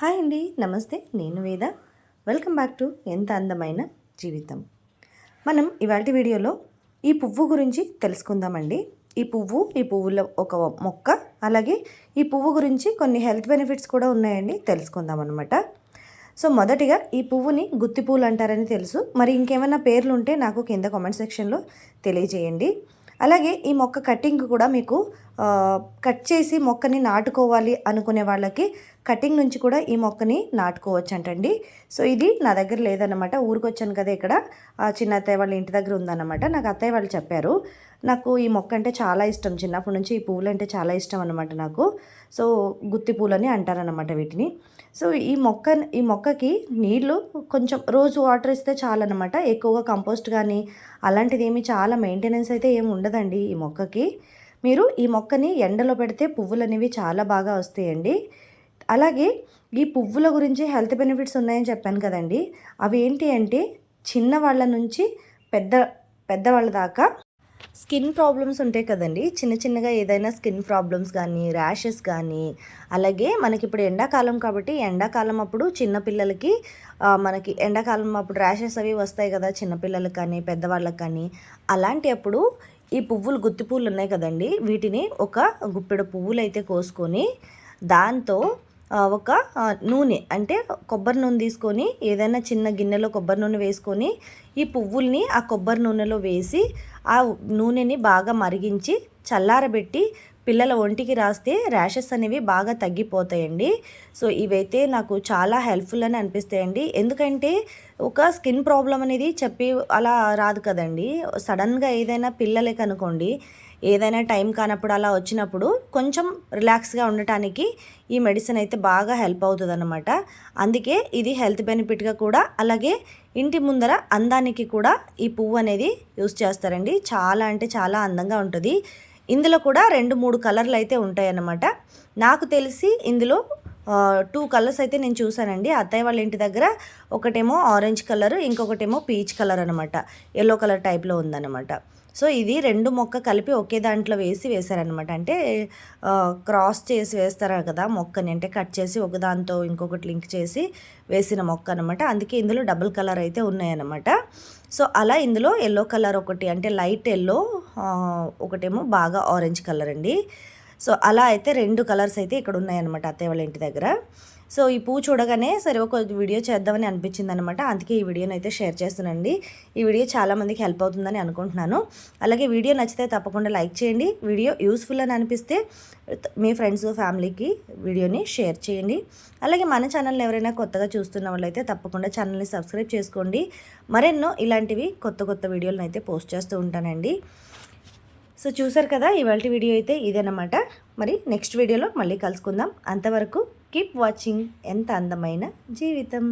Hi అండి నమస్తే నేను వేద. వెల్కమ్ బ్యాక్ టు ఎంత అందమైన జీవితం. మనం ఇవాటి వీడియోలో ఈ పువ్వు గురించి తెలుసుకుందామండి. ఈ పువ్వు ఈ పువ్వులో ఒక మొక్క అలాగే ఈ పువ్వు గురించి కొన్ని హెల్త్ బెనిఫిట్స్ కూడా ఉన్నాయండి తెలుసుకుందాం అనమాట సో మొదటిగా ఈ పువ్వుని గుత్తి పువ్వులు అంటారని తెలుసు. మరి ఇంకేమైనా పేర్లు ఉంటే నాకు కింద కామెంట్ సెక్షన్లో తెలియజేయండి. అలాగే ఈ మొక్క కటింగ్ కూడా మీకు కట్ చేసి మొక్కని నాటుకోవాలి అనుకునే వాళ్ళకి కటింగ్ నుంచి కూడా ఈ మొక్కని నాటుకోవచ్చు అంటండి సో ఇది నా దగ్గర లేదనమాట ఊరికొచ్చాను కదా ఇక్కడ. చిన్న అత్తయ్య వాళ్ళ ఇంటి దగ్గర ఉందన్నమాట. నాకు అత్తయ్య వాళ్ళు చెప్పారు. నాకు ఈ మొక్క అంటే చాలా ఇష్టం. చిన్నప్పటి నుంచి ఈ పువ్వులు అంటే చాలా ఇష్టం అనమాట నాకు. సో గుత్తి పూలని అంటారనమాట వీటిని. సో ఈ మొక్క ఈ మొక్కకి నీళ్ళు కొంచెం రోజు వాటర్ ఇస్తే చాలన్నమాట. ఎక్కువగా కంపోస్ట్ కానీ అలాంటిది ఏమి చాలా మెయింటెనెన్స్ అయితే ఏమి ఉండదండి ఈ మొక్కకి. మీరు ఈ మొక్కని ఎండలో పెడితే పువ్వులు అనేవి చాలా బాగా వస్తాయండి. అలాగే ఈ పువ్వుల గురించి హెల్త్ బెనిఫిట్స్ ఉన్నాయని చెప్పాను కదండి. అవి ఏంటి అంటే చిన్నవాళ్ళ నుంచి పెద్ద పెద్దవాళ్ళ దాకా స్కిన్ ప్రాబ్లమ్స్ ఉంటాయి కదండి. చిన్న చిన్నగా ఏదైనా స్కిన్ ప్రాబ్లమ్స్ కానీ ర్యాషెస్ కానీ అలాగే మనకి ఇప్పుడు ఎండాకాలం కాబట్టి ఎండాకాలం అప్పుడు చిన్నపిల్లలకి మనకి ఎండాకాలం అప్పుడు ర్యాషెస్ అవి వస్తాయి కదా చిన్నపిల్లలకు కానీ పెద్దవాళ్ళకి కానీ. అలాంటి అప్పుడు ఈ పువ్వులు గుత్తి పువ్వులు ఉన్నాయి కదండి. వీటిని ఒక గుప్పెడు పువ్వులు అయితే కోసుకొని దాంతో ఒక నూనె అంటే కొబ్బరి నూనె తీసుకొని ఏదైనా చిన్న గిన్నెలో కొబ్బరి నూనె వేసుకొని ఈ పువ్వుల్ని ఆ కొబ్బరి నూనెలో వేసి ఆ నూనెని బాగా మరిగించి చల్లారబెట్టి పిల్లల ఒంటికి రాస్తే ర్యాషెస్ అనేవి బాగా తగ్గిపోతాయండి. సో ఇవైతే నాకు చాలా హెల్ప్ఫుల్ అని అనిపిస్తాయండి. ఎందుకంటే ఒక స్కిన్ ప్రాబ్లం అనేది చెప్పి అలా రాదు కదండి. సడన్గా ఏదైనా పిల్లలే కనుకోండి ఏదైనా టైం కానప్పుడు అలా వచ్చినప్పుడు కొంచెం రిలాక్స్గా ఉండటానికి ఈ మెడిసిన్ అయితే బాగా హెల్ప్ అవుతుంది అనమాట అందుకే ఇది హెల్త్ బెనిఫిట్గా కూడా అలాగే ఇంటి ముందర అందానికి కూడా ఈ పువ్వు అనేది యూస్ చేస్తారండి. చాలా అంటే చాలా అందంగా ఉంటుంది. ఇందులో కూడా రెండు మూడు కలర్లు అయితే ఉంటాయి అన్నమాట నాకు తెలిసి ఇందులో టూ కలర్స్ అయితే నేను చూసానండి అత్తయ్య వాళ్ళ ఇంటి దగ్గర ఒకటేమో ఆరెంజ్ కలర్ ఇంకొకటేమో పీచ్ కలర్ అనమాట ఎల్లో కలర్ టైప్లో ఉందన్నమాట. సో ఇది రెండు మొక్క కలిపి ఒకే దాంట్లో వేసి వేశారనమాట అంటే క్రాస్ చేసి వేస్తారు కదా మొక్కని. అంటే కట్ చేసి ఒకదాంతో ఇంకొకటి లింక్ చేసి వేసిన మొక్క అనమాట అందుకే ఇందులో డబుల్ కలర్ అయితే ఉన్నాయన్నమాట. సో అలా ఇందులో ఎల్లో కలర్ ఒకటి అంటే లైట్ ఎల్లో ఒకటేమో బాగా ఆరెంజ్ కలర్ అండి. సో అలా అయితే రెండు కలర్స్ అయితే ఇక్కడ ఉన్నాయన్నమాట అత్తయ్య వాళ్ళ ఇంటి దగ్గర. సో ఈ పువ్వు చూడగానే సరే ఒక వీడియో చేద్దామని అనిపించింది అనమాట అందుకే ఈ వీడియోని అయితే షేర్ చేస్తున్నానండి. ఈ వీడియో చాలామందికి హెల్ప్ అవుతుందని అనుకుంటున్నాను. అలాగే వీడియో నచ్చితే తప్పకుండా లైక్ చేయండి. వీడియో యూస్ఫుల్ అని అనిపిస్తే మీ ఫ్రెండ్స్ ఫ్యామిలీకి వీడియోని షేర్ చేయండి. అలాగే మన ఛానల్ని ఎవరైనా కొత్తగా చూస్తున్న వాళ్ళైతే తప్పకుండా ఛానల్ని సబ్స్క్రైబ్ చేసుకోండి. మరెన్నో ఇలాంటివి కొత్త కొత్త వీడియోలను అయితే పోస్ట్ చేస్తూ ఉంటానండి. సో చూసారు కదా ఇవాళ వీడియో అయితే ఇదేనమాట మరి నెక్స్ట్ వీడియోలో మళ్ళీ కలుసుకుందాం. అంతవరకు కీప్ వాచింగ్. ఎంత అందమైన జీవితం.